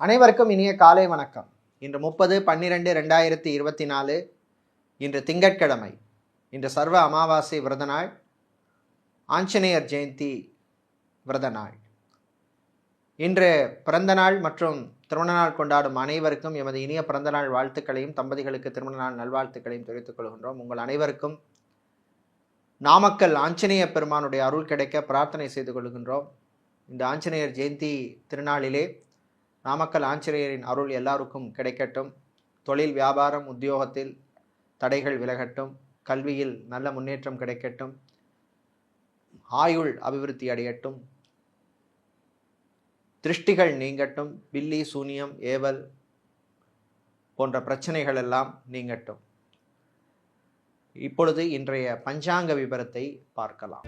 அனைவருக்கும் இனிய காலை வணக்கம். இன்று முப்பது பன்னிரெண்டு ரெண்டாயிரத்தி இருபத்தி நாலு. இன்று திங்கட்கிழமை. இன்று சர்வ அமாவாசை விரத நாள். ஆஞ்சநேயர் ஜெயந்தி விரத நாள். இன்று பிறந்த நாள் மற்றும் திருமண நாள் கொண்டாடும் அனைவருக்கும் எமது இனிய பிறந்த நாள் வாழ்த்துக்களையும் தம்பதிகளுக்கு திருமண நாள் நல்வாழ்த்துக்களையும் தெரிவித்துக் கொள்கின்றோம். உங்கள் அனைவருக்கும் நாமக்கல் ஆஞ்சநேய பெருமானுடைய அருள் கிடைக்க பிரார்த்தனை செய்து கொள்கின்றோம். இந்த ஆஞ்சநேயர் ஜெயந்தி திருநாளிலே நாமக்கல் ஆஞ்சநேயரின் அருள் எல்லாருக்கும் கிடைக்கட்டும். தொழில் வியாபாரம் உத்தியோகத்தில் தடைகள் விலகட்டும். கல்வியில் நல்ல முன்னேற்றம் கிடைக்கட்டும். ஆயுள் அபிவிருத்தி அடையட்டும். திருஷ்டிகள் நீங்கட்டும். பில்லி சூனியம் ஏவல் போன்ற பிரச்சனைகள் எல்லாம் நீங்கட்டும். இப்பொழுது இன்றைய பஞ்சாங்க விபரத்தை பார்க்கலாம்.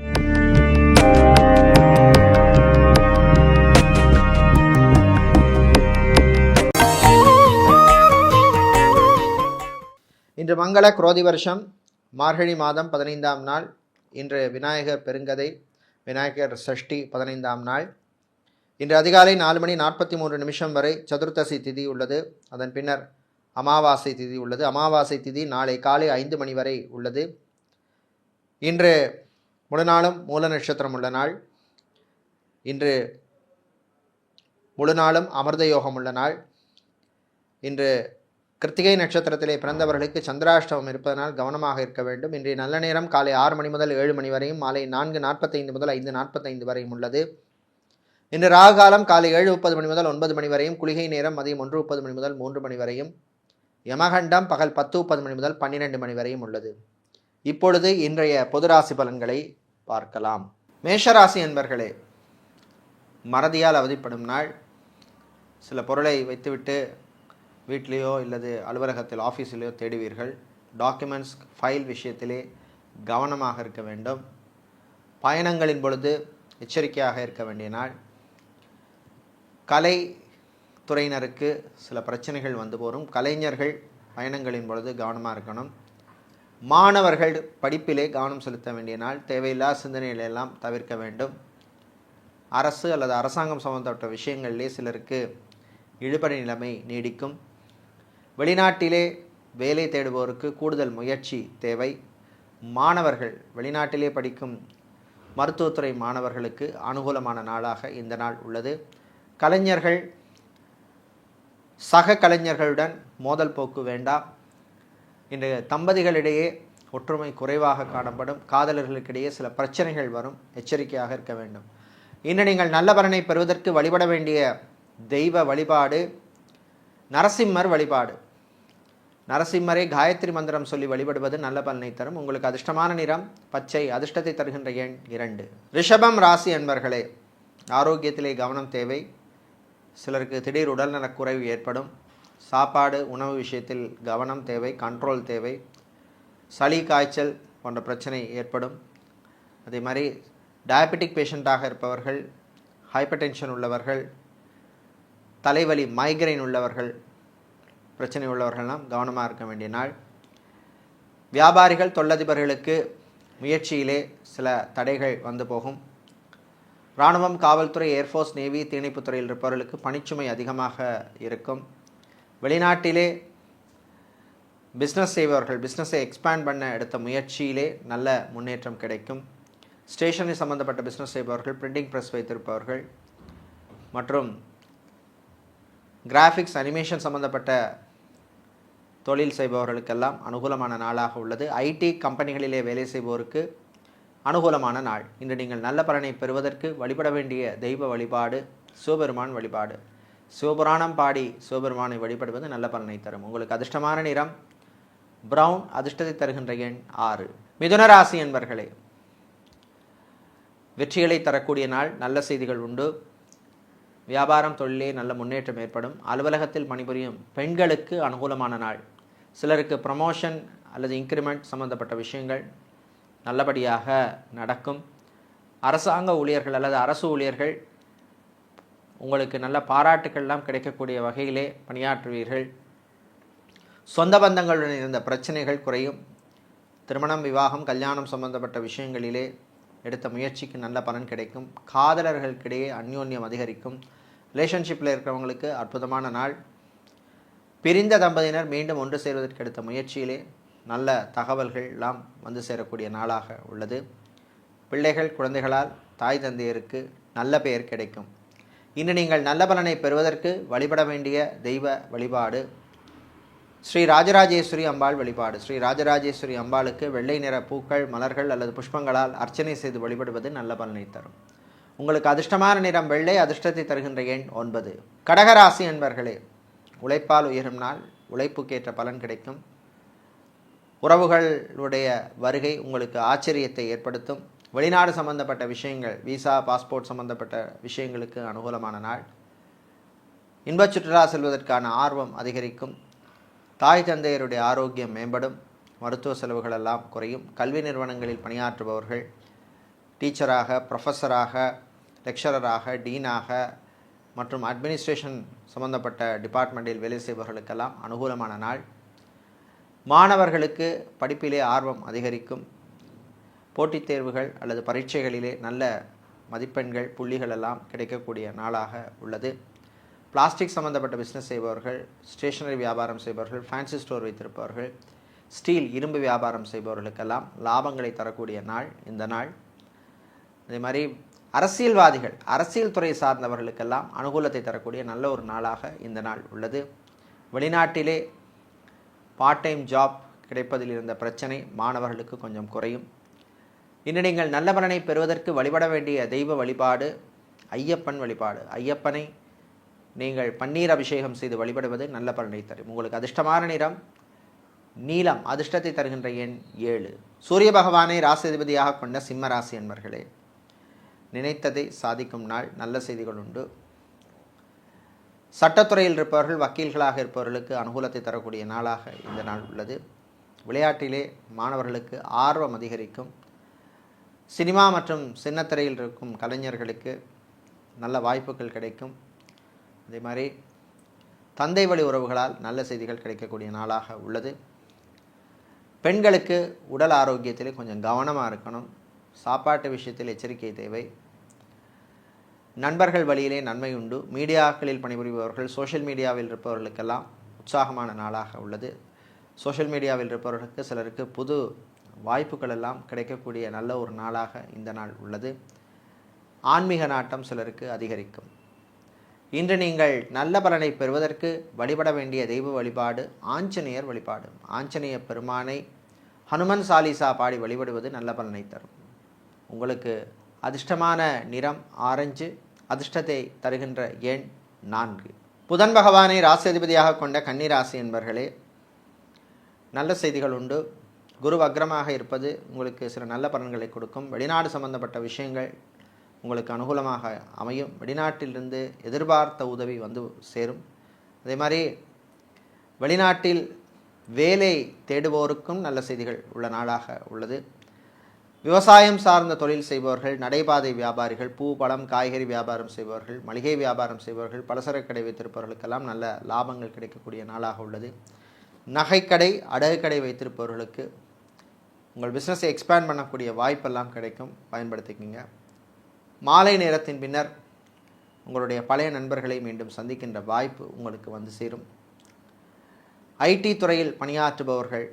இன்று மங்கள குரோதி வருஷம். மார்கழி மாதம் பதினைந்தாம் நாள். இன்று விநாயகர் பெருங்கதை விநாயகர் சஷ்டி பதினைந்தாம் நாள். இன்று அதிகாலை நாலு மணி நாற்பத்தி மூன்று நிமிஷம் வரை சதுர்த்தசி திதி உள்ளது. அதன் பின்னர் அமாவாசை திதி உள்ளது. அமாவாசை திதி நாளை காலை ஐந்து மணி வரை உள்ளது. இன்று முழு நாளும் மூல நட்சத்திரம் உள்ள நாள். இன்று முழு நாளும் அமிர்த யோகம் உள்ள நாள். இன்று கிருத்திகை நட்சத்திரத்திலே பிறந்தவர்களுக்கு சந்திராஷ்டமம் இருப்பதனால் கவனமாக இருக்க வேண்டும். இன்றைய நல்ல நேரம் காலை ஆறு மணி முதல் ஏழு மணி வரையும் மாலை நான்கு நாற்பத்தைந்து முதல் ஐந்து நாற்பத்தைந்து வரையும் உள்ளது. இன்று ராகாலம் காலை ஏழு முப்பது மணி முதல் ஒன்பது மணி வரையும் குளிகை நேரம் மதியம் ஒன்று முப்பது மணி முதல் மூன்று மணி வரையும் யமகண்டம் பகல் பத்து முப்பது மணி முதல் பன்னிரெண்டு மணி வரையும் உள்ளது. இப்பொழுது இன்றைய பொதுராசி பலன்களை பார்க்கலாம். மேஷராசி என்பர்களே மறதியால் அவதிப்படும் நாள். சில பொருளை வைத்துவிட்டு வீட்லேயோ இல்லது அலுவலகத்தில் ஆஃபீஸிலேயோ தேடுவீர்கள். டாக்குமெண்ட்ஸ் ஃபைல் விஷயத்திலே கவனமாக இருக்க வேண்டும். பயணங்களின் பொழுது எச்சரிக்கையாக இருக்க வேண்டிய நாள். கலை துறையினருக்கு சில பிரச்சனைகள் வந்து போகும் கலைஞர்கள் பயணங்களின் பொழுது கவனமாக இருக்கணும். மாணவர்கள் படிப்பிலே கவனம் செலுத்த வேண்டிய நாள். தேவையில்லா சிந்தனைகளை எல்லாம் தவிர்க்க வேண்டும். அரசு அல்லது அரசாங்கம் சம்பந்தப்பட்ட விஷயங்களிலே சிலருக்கு இழுபறி நிலைமை நீடிக்கும். வெளிநாட்டிலே வேலை தேடுபவருக்கு கூடுதல் முயற்சி தேவை. மாணவர்கள் வெளிநாட்டிலே படிக்கும் மருத்துவத்துறை மாணவர்களுக்கு அனுகூலமான நாளாக இந்த நாள் உள்ளது. கலைஞர்கள் சக கலைஞர்களுடன் மோதல் போக்கு வேண்டாம். இன்று தம்பதிகளிடையே ஒற்றுமை குறைவாக காணப்படும். காதலர்களுக்கிடையே சில பிரச்சனைகள் வரும். எச்சரிக்கையாக இருக்க வேண்டும். இன்று நீங்கள் நல்ல பலனை பெறுவதற்கு வழிபட வேண்டிய தெய்வ வழிபாடு நரசிம்மர் வழிபாடு. நரசிம்மரை காயத்ரி மந்திரம் சொல்லி வழிபடுவது நல்ல பலனை தரும். உங்களுக்கு அதிர்ஷ்டமான நிறம் பச்சை அதிர்ஷ்டத்தை தருகின்ற எண் இரண்டு. ரிஷபம் ராசி என்பர்களே ஆரோக்கியத்திலே கவனம் தேவை. சிலருக்கு திடீர் உடல்நலக்குறைவு ஏற்படும். சாப்பாடு உணவு விஷயத்தில் கவனம் தேவை கண்ட்ரோல் தேவை. சளி காய்ச்சல் போன்ற பிரச்சனை ஏற்படும். அதே மாதிரி டயபெட்டிக் பேஷண்ட்டாக இருப்பவர்கள் ஹைப்பர் டென்ஷன் உள்ளவர்கள் தலைவலி மைக்ரைன் உள்ளவர்கள் பிரச்சனை உள்ளவர்கள்லாம் கவனமாக இருக்க வேண்டிய நாள். வியாபாரிகள் தொழிலதிபர்களுக்கு முயற்சியிலே சில தடைகள் வந்து போகும். இராணுவம் காவல்துறை ஏர்ஃபோர்ஸ் நேவி தீயணைப்புத்துறையில் இருப்பவர்களுக்கு பணிச்சுமை அதிகமாக இருக்கும். வெளிநாட்டிலே பிஸ்னஸ் செய்பவர்கள் பிஸ்னஸை எக்ஸ்பேண்ட் பண்ண எடுத்த முயற்சியிலே நல்ல முன்னேற்றம் கிடைக்கும். ஸ்டேஷனரி சம்மந்தப்பட்ட பிஸ்னஸ் செய்பவர்கள் பிரிண்டிங் ப்ரெஸ் வைத்திருப்பவர்கள் மற்றும் கிராஃபிக்ஸ் அனிமேஷன் சம்பந்தப்பட்ட தொழில் செய்பவர்களுக்கெல்லாம் அனுகூலமான நாளாக உள்ளது. ஐடி கம்பெனிகளிலே வேலை செய்பவருக்கு அனுகூலமான நாள். இன்று நீங்கள் நல்ல பலனை பெறுவதற்கு வழிபட வேண்டிய தெய்வ வழிபாடு சிவபெருமான் வழிபாடு. சிவபுராணம் பாடி சிவபெருமானை வழிபடுவது நல்ல பலனை தரும். உங்களுக்கு அதிர்ஷ்டமான நிறம் பிரவுன் அதிர்ஷ்டத்தை தருகின்ற எண் ஆறு. மிதுன ராசி என்பர்களே வெற்றிகளை தரக்கூடிய நாள். நல்ல செய்திகள் உண்டு. வியாபாரம் தொழிலே நல்ல முன்னேற்றம் ஏற்படும். அலுவலகத்தில் பணிபுரியும் பெண்களுக்கு அனுகூலமான நாள். சிலருக்கு ப்ரமோஷன் அல்லது இன்க்ரிமெண்ட் சம்பந்தப்பட்ட விஷயங்கள் நல்லபடியாக நடக்கும். அரசாங்க ஊழியர்கள் அல்லது அரசு ஊழியர்கள் உங்களுக்கு நல்ல பாராட்டுக்கள்லாம் கிடைக்கக்கூடிய வகையிலே பணியாற்றுவீர்கள். சொந்த பந்தங்களுடன் இருந்த பிரச்சனைகள் குறையும். திருமணம் விவாகம் கல்யாணம் சம்பந்தப்பட்ட விஷயங்களிலே எடுத்த முயற்சிக்கு நல்ல பலன் கிடைக்கும். காதலர்களுக்கிடையே அந்யோன்யம் அதிகரிக்கும். ரிலேஷன்ஷிப்பில் இருக்கிறவங்களுக்கு அற்புதமான நாள். பிரிந்த தம்பதியினர் மீண்டும் ஒன்று சேர்வதற்கு எடுத்த முயற்சியிலே நல்ல தகவல்கள் எல்லாம் வந்து சேரக்கூடிய நாளாக உள்ளது. பிள்ளைகள் குழந்தைகளால் தாய் தந்தையருக்கு நல்ல பெயர் கிடைக்கும். இன்று நீங்கள் நல்ல பலனை பெறுவதற்கு வழிபட வேண்டிய தெய்வ வழிபாடு. ஸ்ரீ ராஜராஜேஸ்வரி அம்பாள் வழிபாடு. ஸ்ரீ ராஜராஜேஸ்வரி அம்பாளுக்கு வெள்ளை நிற பூக்கள் மலர்கள் அல்லது புஷ்பங்களால் அர்ச்சனை செய்து வழிபடுவது நல்ல பலனை தரும். உங்களுக்கு அதிர்ஷ்டமான நிறம் வெள்ளை அதிர்ஷ்டத்தை தருகின்ற எண் ஒன்பது. கடகராசி என்பர்களே உழைப்பால் உயரும் நாள் உழைப்புக்கேற்ற பலன் கிடைக்கும். உறவுகளுடைய வருகை உங்களுக்கு ஆச்சரியத்தை ஏற்படுத்தும். வெளிநாடு சம்பந்தப்பட்ட விஷயங்கள் விசா பாஸ்போர்ட் சம்பந்தப்பட்ட விஷயங்களுக்கு அனுகூலமான நாள். இன்பச் சுற்றுலா செல்வதற்கான ஆர்வம் அதிகரிக்கும். தாய் தந்தையருடைய ஆரோக்கியம் மேம்படும். மருத்துவ செலவுகள் எல்லாம் குறையும். கல்வி நிறுவனங்களில் பணியாற்றுபவர்கள் டீச்சராக ப்ரொஃபஸராக லெக்சரராக டீனாக மற்றும் அட்மினிஸ்ட்ரேஷன் சம்பந்தப்பட்ட டிபார்ட்மெண்ட்டில் வேலை செய்பவர்களுக்கெல்லாம் அனுகூலமான நாள். மாணவர்களுக்கு படிப்பிலே ஆர்வம் அதிகரிக்கும். போட்டித் தேர்வுகள் அல்லது பரீட்சைகளிலே நல்ல மதிப்பெண்கள் புள்ளிகள் எல்லாம் கிடைக்கக்கூடிய நாளாக உள்ளது. பிளாஸ்டிக் சம்பந்தப்பட்ட பிஸ்னஸ் செய்பவர்கள் ஸ்டேஷனரி வியாபாரம் செய்பவர்கள் ஃபேன்சி ஸ்டோர் வைத்திருப்பவர்கள் ஸ்டீல் இரும்பு வியாபாரம் செய்பவர்களுக்கெல்லாம் லாபங்களை தரக்கூடிய நாள் இந்த நாள். அதே மாதிரி அரசியல்வாதிகள் அரசியல் துறை சார்ந்தவர்களுக்கெல்லாம் அனுகூலத்தை தரக்கூடிய நல்ல ஒரு நாளாக இந்த நாள் உள்ளது. வெளிநாட்டிலே பார்ட் டைம் ஜாப் கிடைப்பதில் இருந்த பிரச்சனை மாணவர்களுக்கு கொஞ்சம் குறையும். இன்று நீங்கள் நல்ல பலனை பெறுவதற்கு வழிபட வேண்டிய தெய்வ வழிபாடு ஐயப்பன் வழிபாடு. ஐயப்பனை நீங்கள் பன்னீர் அபிஷேகம் செய்து வழிபடுவது நல்ல பலனை தரும். உங்களுக்கு அதிர்ஷ்டமான நிறம் நீலம் அதிர்ஷ்டத்தை தருகின்ற எண் ஏழு. சூரிய பகவானை ராசிதிபதியாக கொண்ட சிம்ம ராசி என்பர்களே நினைத்ததை சாதிக்கும் நாள் நல்ல செய்திகள் உண்டு. சட்டத்துறையில் இருப்பவர்கள் வக்கீல்களாக இருப்பவர்களுக்கு அனுகூலத்தை தரக்கூடிய நாளாக இந்த நாள் உள்ளது. விளையாட்டிலே மாணவர்களுக்கு ஆர்வம் அதிகரிக்கும். சினிமா மற்றும் சின்னத்திரையில் இருக்கும் கலைஞர்களுக்கு நல்ல வாய்ப்புகள் கிடைக்கும். அதே மாதிரி தந்தை வழி உறவுகளால் நல்ல செய்திகள் கிடைக்கக்கூடிய நாளாக உள்ளது. பெண்களுக்கு உடல் ஆரோக்கியத்திலே கொஞ்சம் கவனமாக இருக்கணும். சாப்பாட்டு விஷயத்தில் எச்சரிக்கை தேவை. நண்பர்கள் வழியிலே நன்மை உண்டு. மீடியாக்களில் பணிபுரிபவர்கள் சோஷியல் மீடியாவில் இருப்பவர்களுக்கெல்லாம் உற்சாகமான நாளாக உள்ளது. சோஷியல் மீடியாவில் இருப்பவர்களுக்கு சிலருக்கு புது வாய்ப்புகள் எல்லாம் கிடைக்கக்கூடிய நல்ல ஒரு நாளாக இந்த நாள் உள்ளது. ஆன்மீக நாட்டம் சிலருக்கு அதிகரிக்கும். இன்று நீங்கள் நல்ல பலனை பெறுவதற்கு வழிபட வேண்டிய தெய்வ வழிபாடு ஆஞ்சநேயர் வழிபாடு. ஆஞ்சநேய பெருமானை ஹனுமன் சாலிசா பாடி வழிபடுவது நல்ல பலனை தரும். உங்களுக்கு அதிர்ஷ்டமான நிறம் ஆரஞ்சு அதிர்ஷ்டத்தை தருகின்ற எண் நான்கு. புதன் பகவானை ராசி கொண்ட கன்னிராசி என்பர்களே நல்ல செய்திகள் உண்டு. குரு வக்ரமாக இருப்பது உங்களுக்கு சில நல்ல பலன்களை கொடுக்கும். வெளிநாடு சம்பந்தப்பட்ட விஷயங்கள் உங்களுக்கு அனுகூலமாக அமையும். வெளிநாட்டிலிருந்து எதிர்பார்த்த உதவி வந்து சேரும். அதே மாதிரி வெளிநாட்டில் வேலை தேடுவோருக்கும் நல்ல செய்திகள் உள்ள நாளாக உள்ளது. விவசாயம் சார்ந்த தொழில் செய்பவர்கள் நடைபாதை வியாபாரிகள் பூ பழம் காய்கறி வியாபாரம் செய்பவர்கள் மளிகை வியாபாரம் செய்பவர்கள் பலசரக்கு கடை வைத்திருப்பவர்களுக்கெல்லாம் நல்ல லாபங்கள் கிடைக்கக்கூடிய நாளாக உள்ளது. நகைக்கடை அடகு கடை வைத்திருப்பவர்களுக்கு உங்கள் பிஸ்னஸை எக்ஸ்பேண்ட் பண்ணக்கூடிய வாய்ப்பெல்லாம் கிடைக்கும். பயன்படுத்திக்கிங்க. மாலை நேரத்தின் பின்னர் உங்களுடைய பழைய நண்பர்களை மீண்டும் சந்திக்கின்ற வாய்ப்பு உங்களுக்கு வந்து சேரும். ஐடி துறையில் பணியாற்றுபவர்கள்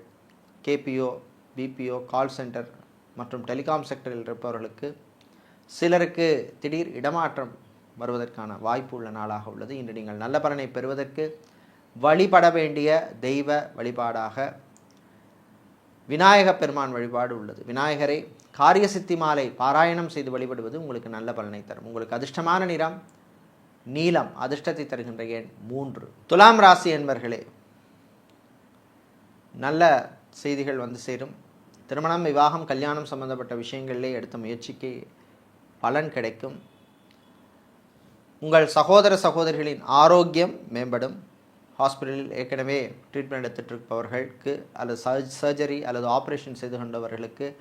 கேபிஓ பிபிஓ கால் சென்டர் மற்றும் டெலிகாம் செக்டரில் இருப்பவர்களுக்கு சிலருக்கு திடீர் இடமாற்றம் வருவதற்கான வாய்ப்பு உள்ள நாளாக உள்ளது. இன்று நீங்கள் நல்ல பலனை பெறுவதற்கு வழிபட வேண்டிய தெய்வ வழிபாடாக விநாயக பெருமான் வழிபாடு உள்ளது. விநாயகரை காரியசித்தி மாலை பாராயணம் செய்து வழிபடுவது உங்களுக்கு நல்ல பலனை தரும். உங்களுக்கு அதிர்ஷ்டமான நிறம் நீலம் அதிர்ஷ்டத்தை தருகின்ற எண் மூன்று. துலாம் ராசி என்பர்களே நல்ல செய்திகள் வந்து சேரும். திருமணம் விவாகம் கல்யாணம் சம்பந்தப்பட்ட விஷயங்களிலே எடுத்த முயற்சிக்கு பலன் கிடைக்கும். உங்கள் சகோதர சகோதரிகளின் ஆரோக்கியம் மேம்படும். ஹாஸ்பிட்டலில் ஏற்கனவே ட்ரீட்மெண்ட் எடுத்துகிட்ருப்பவர்களுக்கு அல்லது சர்ஜ் சர்ஜரி அல்லது ஆப்ரேஷன் செய்து கொண்டவர்களுக்கு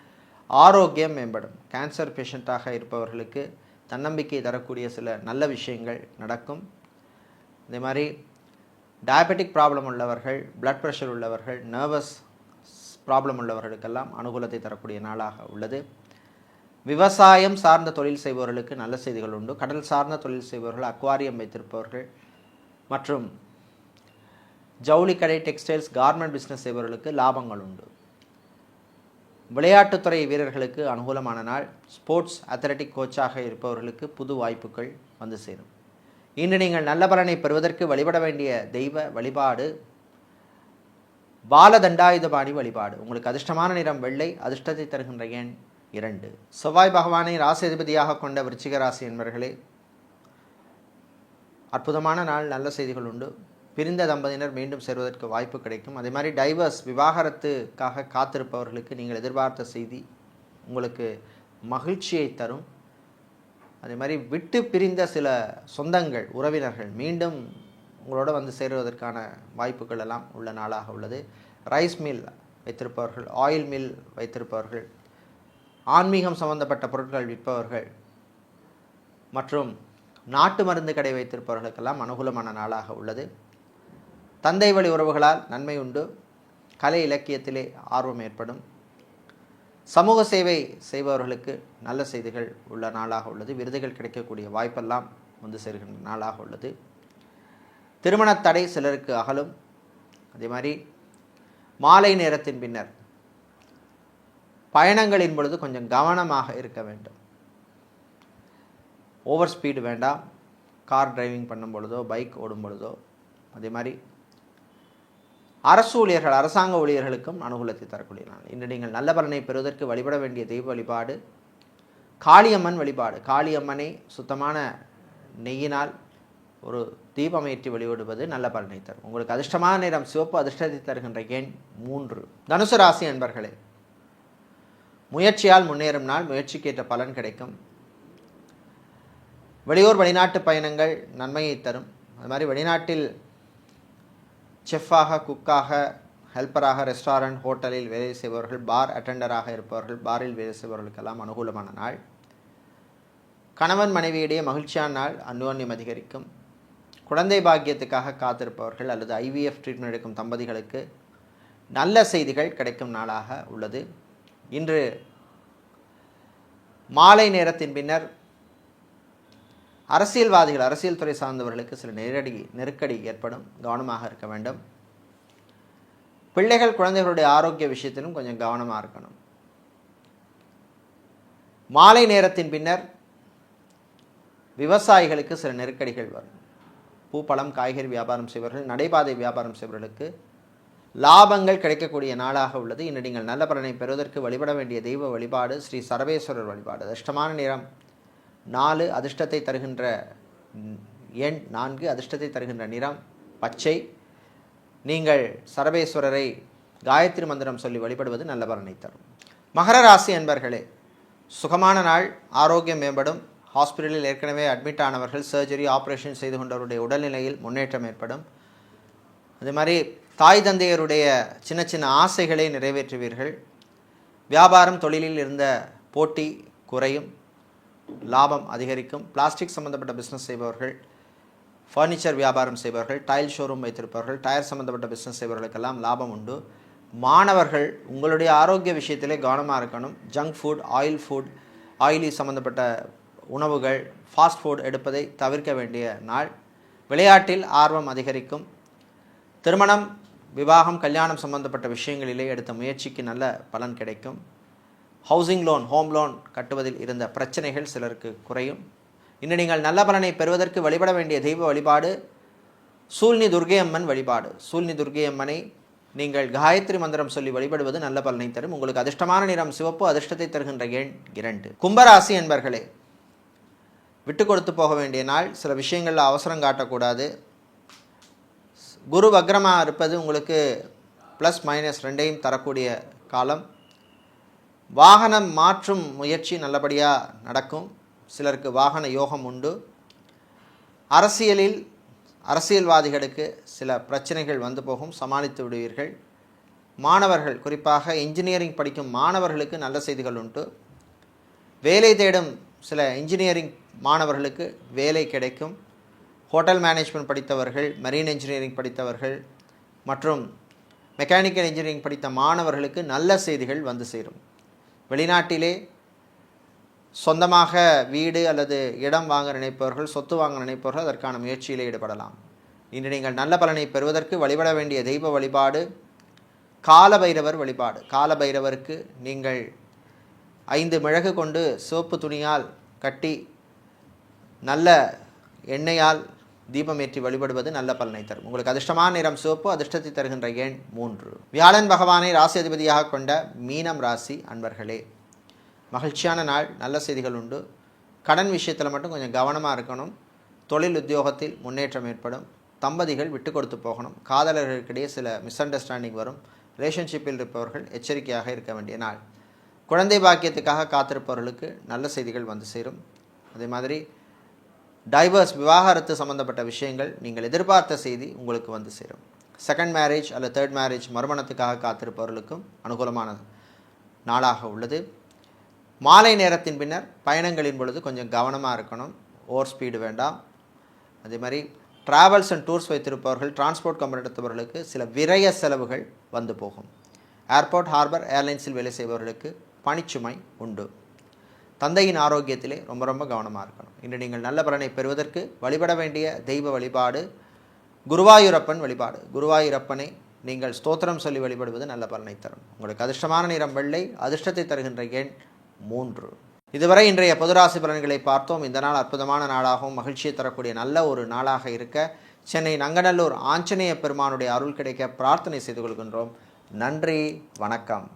ஆரோக்கியம் மேம்படும். கேன்சர் பேஷண்ட்டாக இருப்பவர்களுக்கு தன்னம்பிக்கை தரக்கூடிய சில நல்ல விஷயங்கள் நடக்கும். இதே மாதிரி டயபெட்டிக் ப்ராப்ளம் உள்ளவர்கள் பிளட் ப்ரெஷர் உள்ளவர்கள் நர்வஸ் ப்ராப்ளம் உள்ளவர்களுக்கெல்லாம் அனுகூலத்தை தரக்கூடிய நாளாக உள்ளது. விவசாயம் சார்ந்த தொழில் செய்பவர்களுக்கு நல்ல செய்திகள் உண்டு. கடல் சார்ந்த தொழில் செய்பவர்கள் அக்வாரியம் வைத்திருப்பவர்கள் மற்றும் ஜவுளிக்கடை டெக்ஸ்டைல்ஸ் கார்மெண்ட் பிஸ்னஸ் செய்பவர்களுக்கு லாபங்கள் உண்டு. விளையாட்டுத்துறை வீரர்களுக்கு அனுகூலமான நாள். ஸ்போர்ட்ஸ் அத்லட்டிக் கோச்சாக இருப்பவர்களுக்கு புது வாய்ப்புகள் வந்து சேரும். இன்று நீங்கள் நல்ல பலனை பெறுவதற்கு வழிபட வேண்டிய தெய்வ வழிபாடு பாலதண்டாயுதபாணி வழிபாடு. உங்களுக்கு அதிர்ஷ்டமான நிறம் வெள்ளை அதிர்ஷ்டத்தை தருகின்ற எண் இரண்டு. செவ்வாய் பகவானை ராசி கொண்ட விருச்சிக ராசி என்பவர்களே அற்புதமான நாள் நல்ல செய்திகள் உண்டு. பிரிந்த தம்பதியினர் மீண்டும் சேர்வதற்கு வாய்ப்பு கிடைக்கும். அதே மாதிரி டைவர்ஸ் விவாகரத்துக்காக காத்திருப்பவர்களுக்கு நீங்கள் எதிர்பார்த்த செய்தி உங்களுக்கு மகிழ்ச்சியை தரும். அதே மாதிரி விட்டு பிரிந்த சில சொந்தங்கள் உறவினர்கள் மீண்டும் உங்களோட வந்து சேருவதற்கான வாய்ப்புகள் எல்லாம் உள்ள நாளாக உள்ளது. ரைஸ் மில் வைத்திருப்பவர்கள் ஆயில் மில் வைத்திருப்பவர்கள் ஆன்மீகம் சம்பந்தப்பட்ட பொருட்கள் விற்பவர்கள் மற்றும் நாட்டு மருந்து கடை வைத்திருப்பவர்களுக்கெல்லாம் அனுகூலமான நாளாக உள்ளது. தந்தை வழி உறவுகளால் நன்மை உண்டு. கலை இலக்கியத்திலே ஆர்வம் ஏற்படும். சமூக சேவை செய்பவர்களுக்கு நல்ல செய்திகள் உள்ள நாளாக உள்ளது. விருதுகள் கிடைக்கக்கூடிய வாய்ப்பெல்லாம் வந்து சேர்கின்ற நாளாக உள்ளது. திருமண தடை சிலருக்கு அகலும். அதே மாதிரி மாலை நேரத்தின் பின்னர் பயணங்களின் பொழுது கொஞ்சம் கவனமாக இருக்க வேண்டும். ஓவர் ஸ்பீடு வேண்டாம். கார் டிரைவிங் பண்ணும் பொழுதோ பைக் ஓடும் பொழுதோ அதே மாதிரி அரசு ஊழியர்கள் அரசாங்க ஊழியர்களுக்கும் அனுகூலத்தை தரக்கூடிய நாள் இன்று நீங்கள் நல்ல பலனை பெறுவதற்கு வழிபட வேண்டிய தெய்வ வழிபாடு காளியம்மன் வழிபாடு. காளியம்மனை சுத்தமான நெய்யினால் ஒரு தீபம் ஏற்றி வழிபடுவது நல்ல பலனை தரும். உங்களுக்கு அதிர்ஷ்டமான நேரம் சிவப்பு அதிர்ஷ்டத்தை தருகின்ற எண் மூன்று. தனுசு ராசி என்பர்களே முயற்சியால் முன்னேறும் நாள் முயற்சிக்கேற்ற பலன் கிடைக்கும். வெளியூர் வெளிநாட்டு பயணங்கள் நன்மையை தரும். அது மாதிரி வெளிநாட்டில் செஃப்பாக குக்காக ஹெல்ப்பராக ரெஸ்டாரண்ட் ஹோட்டலில் வேலை செய்பவர்கள் பார் அட்டெண்டராக இருப்பவர்கள் பாரில் வேலை செய்பவர்களுக்கெல்லாம் அனுகூலமான நாள். கணவன் மனைவியிடையே மகிழ்ச்சியான நாள் அந்யோன்யம் அதிகரிக்கும். குழந்தை பாக்கியத்துக்காக காத்திருப்பவர்கள் அல்லது ஐவிஎஃப் ட்ரீட்மெண்ட் எடுக்கும் தம்பதிகளுக்கு நல்ல செய்திகள் கிடைக்கும் நாளாக உள்ளது. இன்று மாலை நேரத்தின் பின்னர் அரசியல்வாதிகள் அரசியல் துறை சார்ந்தவர்களுக்கு சில நெருக்கடி நெருக்கடி ஏற்படும் கவனமாக இருக்க வேண்டும். பிள்ளைகள் குழந்தைகளுடைய ஆரோக்கிய விஷயத்திலும் கொஞ்சம் கவனமாக இருக்கணும். மாலை நேரத்தின் பின்னர் விவசாயிகளுக்கு சில நெருக்கடிகள் வரும். பூ பழம் காய்கறி வியாபாரம் செய்வர்கள் நடைபாதை வியாபாரம் செய்பவர்களுக்கு லாபங்கள் கிடைக்கக்கூடிய நாளாக உள்ளது. இன்று நீங்கள் நல்ல பலனை பெறுவதற்கு வழிபட வேண்டிய தெய்வ வழிபாடு ஸ்ரீ சரவேஸ்வரர் வழிபாடு. அதிர்ஷ்டமான நிறம் நாலு அதிர்ஷ்டத்தை தருகின்ற எண் நான்கு அதிர்ஷ்டத்தை தருகின்ற நிறம் பச்சை. நீங்கள் சரவேஸ்வரரை காயத்ரி மந்திரம் சொல்லி வழிபடுவது நல்ல பலனை தரும். மகர ராசி என்பர்களே சுகமான நாள் ஆரோக்கியம் மேம்படும். ஹாஸ்பிட்டலில் ஏற்கனவே அட்மிட் ஆனவர்கள் சர்ஜரி ஆப்ரேஷன் செய்து கொண்டவருடைய உடல்நிலையில் முன்னேற்றம் ஏற்படும். அதே மாதிரி தாய் தந்தையருடைய சின்ன சின்ன ஆசைகளை நிறைவேற்றுவீர்கள். வியாபாரம் தொழிலில் இருந்த போட்டி குறையும் லாபம் அதிகரிக்கும். பிளாஸ்டிக் சம்பந்தப்பட்ட பிஸ்னஸ் செய்பவர்கள் ஃபர்னிச்சர் வியாபாரம் செய்பவர்கள் டைல் ஷோரூம் வைத்திருப்பவர்கள் டயர் சம்பந்தப்பட்ட பிஸ்னஸ் செய்பவர்களுக்கெல்லாம் லாபம் உண்டு. மாணவர்கள் உங்களுடைய ஆரோக்கிய விஷயத்திலே கவனமாக இருக்கணும். Junk food oil food oily சம்பந்தப்பட்ட உணவுகள் ஃபாஸ்ட் ஃபுட் எடுப்பதை தவிர்க்க வேண்டிய நாள். விளையாட்டில் ஆர்வம் அதிகரிக்கும். திருமணம் விவாகம் கல்யாணம் சம்பந்தப்பட்ட விஷயங்களிலே எடுத்த முயற்சிக்கு நல்ல பலன் கிடைக்கும். ஹவுசிங் லோன் ஹோம் லோன் கட்டுவதில் இருந்த பிரச்சனைகள் சிலருக்கு குறையும். இன்று நீங்கள் நல்ல பலனை பெறுவதற்கு வழிபட வேண்டிய தெய்வ வழிபாடு சூழ்னி துர்கையம்மன் வழிபாடு. சூழ்னி துர்கையம்மனை நீங்கள் காயத்ரி மந்திரம் சொல்லி வழிபடுவது நல்ல பலனை தரும். உங்களுக்கு அதிர்ஷ்டமான நிறம் சிவப்பு அதிர்ஷ்டத்தை தருகின்ற எண் இரண்டு. கும்பராசி என்பர்களே விட்டு கொடுத்து போக வேண்டிய நாள். சில விஷயங்களில் அவசரம் காட்டக்கூடாது. குரு வக்ரமாக இருப்பது உங்களுக்கு ப்ளஸ் மைனஸ் ரெண்டையும் தரக்கூடிய காலம். வாகனம் மாற்றும் முயற்சி நல்லபடியாக நடக்கும். சிலருக்கு வாகன யோகம் உண்டு. அரசியலில் அரசியல்வாதிகளுக்கு சில பிரச்சனைகள் வந்து போகும். சமாளித்து விடுவீர்கள். மாணவர்கள் குறிப்பாக இன்ஜினியரிங் படிக்கும் மாணவர்களுக்கு நல்ல செய்திகள் உண்டு. வேலை தேடும் சில இன்ஜினியரிங் மாணவர்களுக்கு வேலை கிடைக்கும். ஹோட்டல் மேனேஜ்மெண்ட் படித்தவர்கள் மெரீன் இன்ஜினியரிங் படித்தவர்கள் மற்றும் மெக்கானிக்கல் இன்ஜினியரிங் படித்த மாணவர்களுக்கு நல்ல செய்திகள் வந்து சேரும். வெளிநாட்டிலே சொந்தமாக வீடு அல்லது இடம் வாங்க நினைப்பவர்கள் சொத்து வாங்க நினைப்பவர்கள் அதற்கான முயற்சியில் ஈடுபடலாம். இன்று நீங்கள் நல்ல பலனை பெறுவதற்கு வழிபட வேண்டிய தெய்வ வழிபாடு காலபைரவர் வழிபாடு. காலபைரவருக்கு நீங்கள் ஐந்து மிளகு கொண்டு சிவப்பு துணியால் கட்டி நல்ல எண்ணெயால் தீபமேற்றி வழிபடுவது நல்ல பலனை தரும். உங்களுக்கு அதிர்ஷ்டமான நிறம் சிவப்பு அதிர்ஷ்டத்தை தருகின்ற எண் மூன்று. வியாழன் பகவானை ராசி அதிபதியாக கொண்ட மீனம் ராசி அன்பர்களே மகிழ்ச்சியான நாள் நல்ல செய்திகள் உண்டு. கடன் விஷயத்தில் மட்டும் கொஞ்சம் கவனமாக இருக்கணும். தொழில் உத்தியோகத்தில் முன்னேற்றம் ஏற்படும். தம்பதிகள் விட்டு கொடுத்து போகணும். காதலர்களுக்கிடையே சில மிஸ் அண்டர்ஸ்டாண்டிங் வரும். ரிலேஷன்ஷிப்பில் இருப்பவர்கள் எச்சரிக்கையாக இருக்க வேண்டிய நாள். குழந்தை பாக்கியத்துக்காக காத்திருப்பவர்களுக்கு நல்ல செய்திகள் வந்து சேரும். அதே மாதிரி டைவர்ஸ் விவாகரத்து சம்பந்தப்பட்ட விஷயங்கள் நீங்கள் எதிர்பார்த்த செய்தி உங்களுக்கு வந்து சேரும். செகண்ட் மேரேஜ் அல்லது தேர்ட் மேரேஜ் மறுமணத்துக்காக காத்திருப்பவர்களுக்கும் அனுகூலமான நாளாக உள்ளது. மாலை நேரத்தின் பின்னர் பயணங்களின் பொழுது கொஞ்சம் கவனமாக இருக்கணும். ஓவர் ஸ்பீடு வேண்டாம். அதே மாதிரி ட்ராவல்ஸ் அண்ட் டூர்ஸ் வைத்திருப்பவர்கள் டிரான்ஸ்போர்ட் கம்பெனி எடுத்தவர்களுக்கு சில விரய செலவுகள் வந்து போகும். ஏர்போர்ட் ஹார்பர் ஏர்லைன்ஸில் வேலை செய்பவர்களுக்கு பணிச்சுமை உண்டு. தந்தையின் ஆரோக்கியத்திலே ரொம்ப ரொம்ப கவனமாக இருக்கணும். இன்று நீங்கள் நல்ல பலனை பெறுவதற்கு வழிபட வேண்டிய தெய்வ வழிபாடு குருவாயூரப்பன் வழிபாடு. குருவாயூரப்பனை நீங்கள் ஸ்தோத்திரம் சொல்லி வழிபடுவது நல்ல பலனை தரும். உங்களுக்கு அதிர்ஷ்டமான நிறம் வெள்ளை அதிர்ஷ்டத்தை தருகின்ற எண் மூன்று. இதுவரை இன்றைய பொதுராசி பலன்களை பார்த்தோம். இந்த நாள் அற்புதமான நாளாகவும் மகிழ்ச்சியை தரக்கூடிய நல்ல ஒரு நாளாக இருக்க சென்னை நங்கநல்லூர் ஆஞ்சநேய பெருமானுடைய அருள் கிடைக்க பிரார்த்தனை செய்து கொள்கின்றோம். நன்றி வணக்கம்.